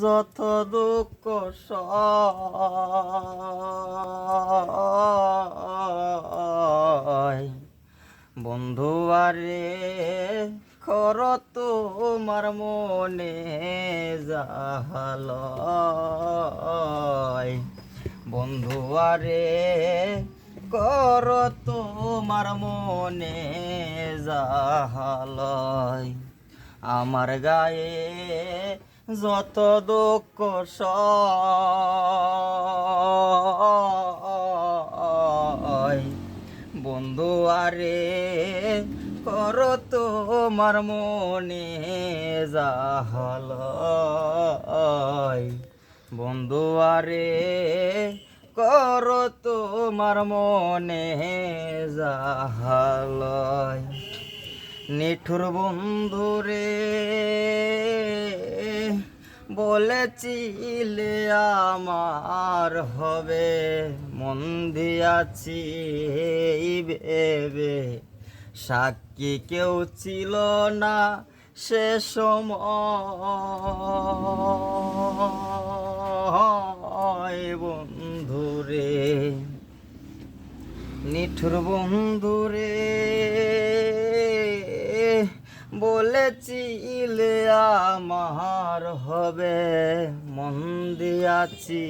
যত দুঃখ বন্ধু আরে, কর তোমার মনে জাহাল বন্ধু আরে, কর তোমার মনে জাহালয় আমার গায়ে যত দুঃখ বন্ধু, আরে কর তোমার মনে জাহাল বন্ধু, আরে কর তোমার মনে জাহাল নিঠুর বন্ধুরে বলেছিলে আমার হবে, মন দিয়াছি ভেবে। সাক্ষী কেউ ছিল না সে সময়। বন্ধুরে, নিঠুর বন্ধুরে বলেছিলে আমার হবে মন দিয়াছি